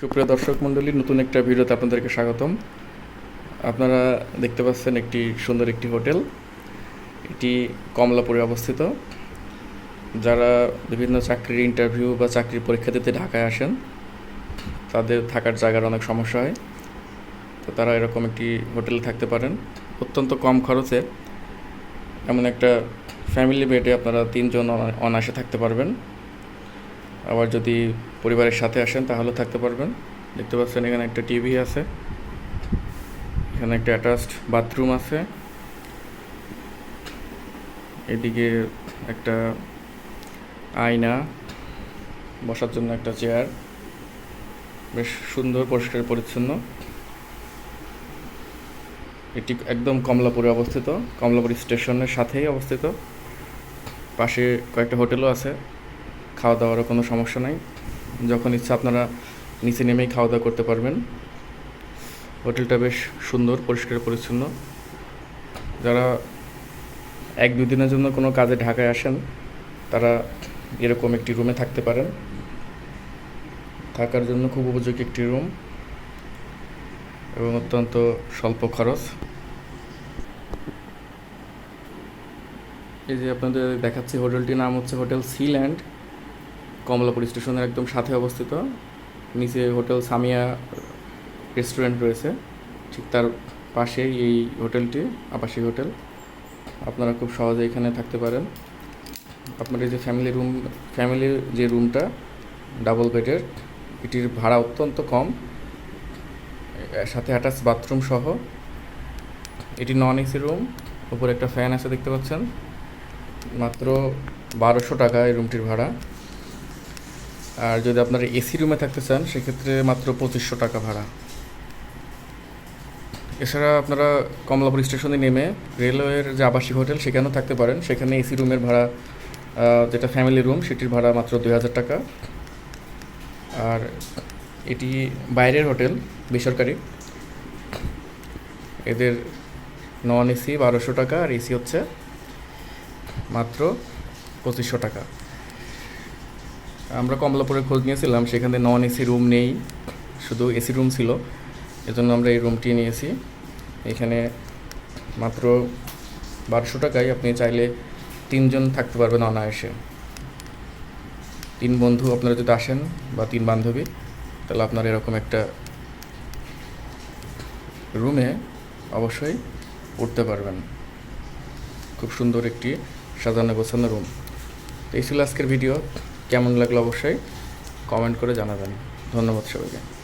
সুপ্রিয় দর্শক মণ্ডলী, নতুন একটা ভিডিওতে আপনাদেরকে স্বাগতম। আপনারা দেখতে পাচ্ছেন একটি সুন্দর একটি হোটেল। এটি কমলাপুরে অবস্থিত। যারা বিভিন্ন চাকরির ইন্টারভিউ বা চাকরির পরীক্ষা দিতে ঢাকায় আসেন, তাদের থাকার জায়গার অনেক সমস্যা হয়। তো তারা এরকম একটি হোটেলে থাকতে পারেন। অত্যন্ত কম খরচে এমন একটা ফ্যামিলি বেডে আপনারা তিনজন অনা- অনায়াসে থাকতে পারবেন। আবার যদি পরিবারের সাথে আসেন তাহলেও থাকতে পারবেন। দেখতে পাচ্ছেন এখানে একটা টিভি আছে। এখানে একটা অ্যাটাচড বাথরুম আছে। এদিকে একটা আয়না, বসার জন্য একটা চেয়ার বেশ সুন্দর, পরিষ্কার, পরিচ্ছন্ন। এটি একদম কমলাপুরে অবস্থিত। কমলাপুর স্টেশনের সাথেই অবস্থিত। পাশে কয়েকটা হোটেলও আছে। খাওয়া দাওয়ারও কোনো সমস্যা নাই। যখন ইচ্ছা আপনারা নিচে নেমেই খাওয়া দাওয়া করতে পারবেন। হোটেলটা বেশ সুন্দর, পরিষ্কার, পরিচ্ছন্ন। যারা এক দুই দিনের জন্য কোনো কাজে ঢাকায় আসেন, তারা এরকম একটি রুমে থাকতে পারেন। থাকার জন্য খুব উপযোগী একটি রুম এবং অত্যন্ত স্বল্প খরচ। এই যে আপনাদের দেখাচ্ছি হোটেলটির নাম হচ্ছে হোটেল সিল্যান্ড। কমলাপুর স্টেশনের একদম সাথে অবস্থিত। নিচে হোটেল সামিয়া রেস্টুরেন্ট রয়েছে। ঠিক তার পাশেই এই হোটেলটি, আবাসিক হোটেল। আপনারা খুব সহজে এখানে থাকতে পারেন। আপনার যে ফ্যামিলি রুম ফ্যামিলির যে রুমটা ডাবল বেডের এটির ভাড়া অত্যন্ত কম। সাথে অ্যাটাচ বাথরুম সহ। এটি নন এসি রুম উপরে একটা ফ্যান আছে, দেখতে পাচ্ছেন। মাত্র বারোশো টাকা এই রুমটির ভাড়া। আর যদি আপনারা এসি রুমে থাকতে চান, সেক্ষেত্রে মাত্র পঁচিশশো টাকা ভাড়া। এছাড়া আপনারা কমলাপুর স্টেশনে নেমে রেলওয়ের যে আবাসিক হোটেল, সেখানেও থাকতে পারেন। সেখানে এসি রুমের ভাড়া যেটা ফ্যামিলি রুম, সেটির ভাড়া মাত্র দুই হাজার টাকা। আর এটি বাইরের হোটেল, বেসরকারি। এদের নন এসি বারোশো টাকা, আর এসি হচ্ছে মাত্র পঁচিশশো টাকা। আমরা কমলাপুরে খোঁজ নিয়েছিলাম, সেখানে নন এসি রুম নেই, শুধু এসি রুম ছিল। এজন্য আমরা এই রুমটি নিয়েছি। এখানে মাত্র বারোশো টাকায় আপনি চাইলে তিনজন থাকতে পারবেন অনায়াসে। তিন বন্ধু আপনারা যদি আসেন, বা তিন বান্ধবী, তাহলে আপনার এরকম একটা রুমে অবশ্যই উঠতে পারবেন। খুব সুন্দর একটি সাজানো গোছানো রুম। এই ছিল আজকের ভিডিও। কেমন লাগল অবশ্যই কমেন্ট করে জানাবেন। ধন্যবাদ সবাইকে।